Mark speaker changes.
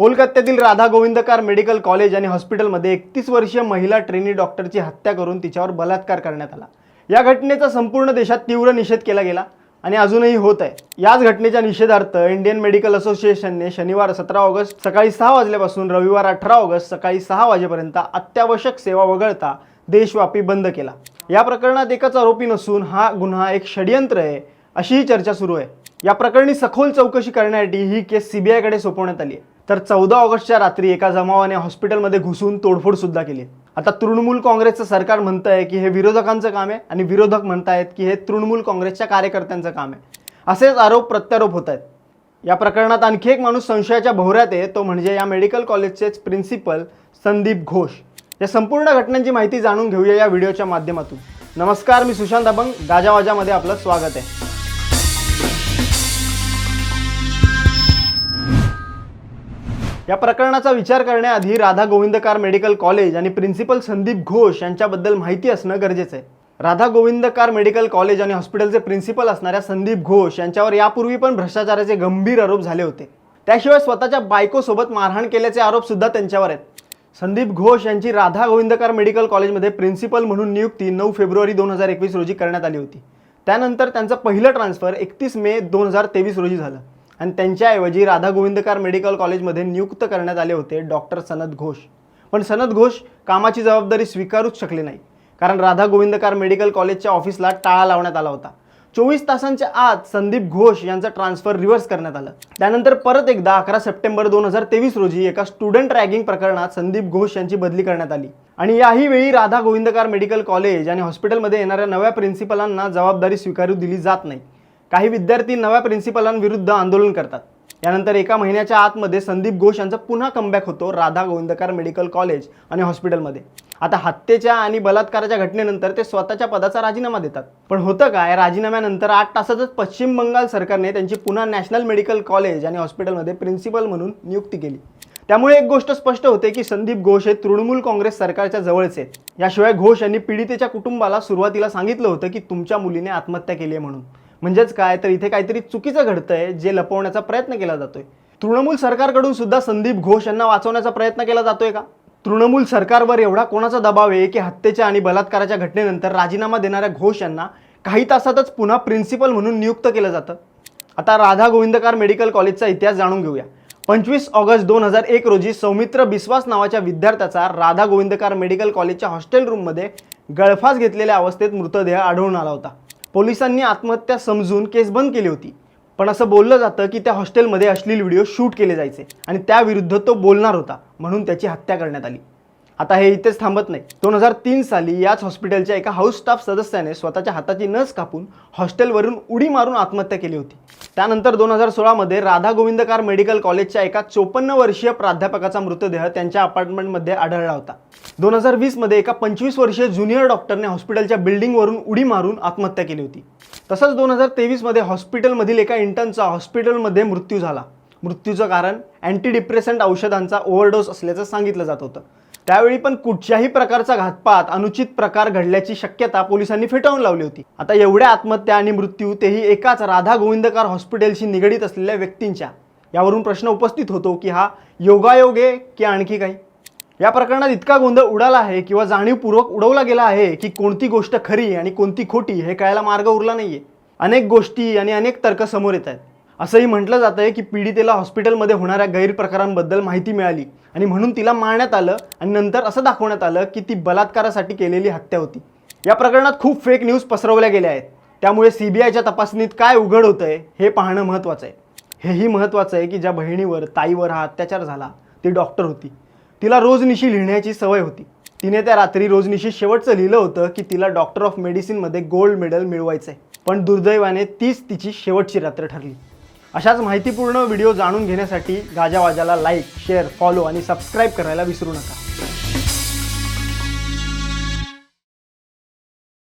Speaker 1: कोलकात्यातील Radha Govindkar medical college आणि हॉस्पिटलमध्ये एकतीस वर्षीय महिला ट्रेनी डॉक्टरची हत्या करून तिच्यावर बलात्कार करण्यात आला. या घटनेचा संपूर्ण देशात तीव्र निषेध केला गेला आणि अजूनही होत आहे. याच घटनेच्या निषेधार्थ इंडियन मेडिकल असोसिएशनने शनिवार सतरा ऑगस्ट सकाळी सहा वाजल्यापासून रविवार अठरा ऑगस्ट सकाळी सहा वाजेपर्यंत अत्यावश्यक सेवा वगळता देशव्यापी बंद केला. या प्रकरणात एकच आरोपी नसून हा गुन्हा एक षडयंत्र आहे अशीही चर्चा सुरू आहे. या प्रकरणी सखोल चौकशी करण्यासाठी ही केस सीबीआयकडे सोपवण्यात आली आहे. तर चौदा ऑगस्टच्या रात्री एका जमावाने हॉस्पिटलमध्ये घुसून तोडफोड सुद्धा केली आता तृणमूल काँग्रेसचं सरकार म्हणतं आहे की हे विरोधकांचं काम आहे आणि विरोधक म्हणतायत की हे तृणमूल काँग्रेसच्या कार्यकर्त्यांचं काम आहे. असेच आरोप प्रत्यारोप होत आहेत या प्रकरणात आणखी एक माणूस संशयाच्या भोवऱ्यात आहे तो म्हणजे या मेडिकल कॉलेजचेच प्रिन्सिपल संदीप घोष. या संपूर्ण घटनांची माहिती जाणून घेऊया या व्हिडिओच्या माध्यमातून. नमस्कार मी सुशांत अभंग. गाजावाजामध्ये आपलं स्वागत आहे. या प्रकरणाचा विचार करण्याआधी राधा गोविंदकार मेडिकल कॉलेज आणि प्रिन्सिपल संदीप घोष यांच्याबद्दल माहिती असणं गरजेचं आहे. राधा गोविंदकार मेडिकल कॉलेज आणि हॉस्पिटलचे प्रिन्सिपल असणाऱ्या संदीप घोष यांच्यावर यापूर्वी पण भ्रष्टाचाराचे गंभीर आरोप झाले होते. त्याशिवाय स्वतःच्या बायकोसोबत मारहाण केल्याचे आरोप सुद्धा त्यांच्यावर आहेत. संदीप घोष यांची राधा गोविंदकार मेडिकल कॉलेजमध्ये प्रिन्सिपल म्हणून नियुक्ती नऊ फेब्रुवारी दोन हजार एकवीस रोजी करण्यात आली होती. त्यानंतर त्यांचं पहिलं ट्रान्सफर एकतीस मे दोन हजार तेवीस रोजी झालं. आणि त्यांच्याऐवजी राधा गोविंदकार मेडिकल कॉलेजमध्ये नियुक्त करण्यात आले होते डॉक्टर सनद घोष. पण सनद घोष कामाची जबाबदारी स्वीकारूच शकले नाही. कारण राधा गोविंदकार मेडिकल कॉलेजच्या ऑफिसला टाळा लावण्यात आला होता. चोवीस तासांच्या आत संदीप घोष यांचं ट्रान्सफर रिव्हर्स करण्यात आलं. त्यानंतर परत एकदा अकरा सप्टेंबर दोन हजार तेवीस रोजी एका स्टुडंट रॅगिंग प्रकरणात संदीप घोष यांची बदली करण्यात आली. आणि याही वेळी राधा गोविंदकार मेडिकल कॉलेज आणि हॉस्पिटलमध्ये येणाऱ्या नव्या प्रिन्सिपलांना जबाबदारी स्वीकारू दिली जात नाही. काही विद्यार्थी नव्या प्रिन्सिपलांविरुद्ध आंदोलन करतात. यानंतर एका महिन्याच्या आतमध्ये संदीप घोष यांचा पुन्हा कमबॅक होतो राधा गोविंदकार मेडिकल कॉलेज आणि हॉस्पिटलमध्ये. आता हत्येच्या आणि बलात्काराच्या घटनेनंतर ते स्वतःच्या पदाचा राजीनामा देतात. पण होतं काय? राजीनाम्यानंतर आठ तासातच पश्चिम बंगाल सरकारने त्यांची पुन्हा नॅशनल मेडिकल कॉलेज आणि हॉस्पिटलमध्ये प्रिन्सिपल म्हणून नियुक्ती केली. त्यामुळे एक गोष्ट स्पष्ट होते की संदीप घोष हे तृणमूल काँग्रेस सरकारच्या जवळचे आहेत. याशिवाय घोष यांनी पीडितेच्या कुटुंबाला सुरुवातीला सांगितलं होतं की तुमच्या मुलीने आत्महत्या केली आहे म्हणून. म्हणजेच काय तर इथे काहीतरी चुकीचं घडतंय जे लपवण्याचा प्रयत्न केला जातोय. तृणमूल सरकारकडून सुद्धा संदीप घोष यांना वाचवण्याचा प्रयत्न केला जातोय का? तृणमूल सरकारवर एवढा कोणाचा दबाव आहे की हत्येच्या आणि बलात्काराच्या घटनेनंतर राजीनामा देणाऱ्या घोष यांना काही तासातच पुन्हा प्रिन्सिपल म्हणून नियुक्त केलं जातं? आता राधा गोविंदकार मेडिकल कॉलेजचा इतिहास जाणून घेऊया. पंचवीस ऑगस्ट दोन हजार एक रोजी सौमित्र बिस्वास नावाच्या विद्यार्थ्याचा राधा गोविंदकार मेडिकल कॉलेजच्या हॉस्टेल रूममध्ये गळफास घेतलेल्या अवस्थेत मृतदेह आढळून आला होता. पोलिसांनी आत्महत्या समजून केस बंद केली होती. पण असं बोललं जातं की त्या हॉस्टेलमध्ये अश्लील व्हिडिओ शूट केले जायचे आणि त्याविरुद्ध तो बोलणार होता म्हणून त्याची हत्या करण्यात आली. आता हे इथेच थांबत नाही. दोन हजार तीन साली याच हॉस्पिटलच्या एका हाऊस स्टाफ सदस्याने स्वतःच्या हाताची नस कापून हॉस्टेलवरून उडी मारून आत्महत्या केली होती. त्यानंतर दोन हजार सोळामध्ये राधा गोविंदकार मेडिकल कॉलेजच्या एका चोपन्न वर्षीय प्राध्यापकाचा मृतदेह त्यांच्या अपार्टमेंटमध्ये आढळला होता. दोन हजार वीसमध्ये एका पंचवीस वर्षीय ज्युनियर डॉक्टरने हॉस्पिटलच्या बिल्डिंगवरून उडी मारून आत्महत्या केली होती. तसंच दोन हजार तेवीसमध्ये हॉस्पिटलमधील एका इंटर्नचा हॉस्पिटलमध्ये मृत्यू झाला. मृत्यूचं कारण अँटी डिप्रेसंट औषधांचा ओव्हरडोस असल्याचं सांगितलं जात होतं. त्यावेळी पण कुठच्याही प्रकारचा घातपात अनुचित प्रकार घडल्याची शक्यता पोलिसांनी फेटाळून लावली होती. आता एवढ्या आत्महत्या आणि मृत्यू तेही एकाच राधा गोविंदकार हॉस्पिटलशी निगडीत असलेल्या व्यक्तींच्या यावरून प्रश्न उपस्थित होतो की हा योगायोग आहे की आणखी काही? या प्रकरणात इतका गोंधळ उडाला आहे किंवा जाणीवपूर्वक उडवला गेला आहे की कोणती गोष्ट खरी आणि कोणती खोटी हे कळायला मार्ग उरला नाहीये. अनेक गोष्टी आणि अनेक तर्क समोर येत आहेत. असंही म्हटलं जातं आहे की पीडितेला हॉस्पिटलमध्ये होणाऱ्या गैरप्रकारांबद्दल माहिती मिळाली. आणि म्हणून तिला मारण्यात आलं आणि नंतर असं दाखवण्यात आलं की ती बलात्कारासाठी केलेली हत्या होती. या प्रकरणात खूप फेक न्यूज पसरवल्या गेल्या आहेत. त्यामुळे सी बी आयच्या तपासणीत काय उघड होतं आहे हे पाहणं महत्त्वाचं आहे. हेही महत्त्वाचं आहे की ज्या बहिणीवर ताईवर हा अत्याचार झाला ती डॉक्टर होती. तिला रोजनिशी लिहिण्याची सवय होती. तिने त्या रात्री रोजनिशी शेवटचं लिहिलं होतं की तिला डॉक्टर ऑफ मेडिसिनमध्ये गोल्ड मेडल मिळवायचं आहे पण दुर्दैवाने तीच तिची शेवटची रात्र ठरली. अशाच माहितीपूर्ण व्हिडिओ जाणून घेण्यासाठी गाजावाजाला लाईक शेअर फॉलो आणि सबस्क्राईब करायला विसरू नका.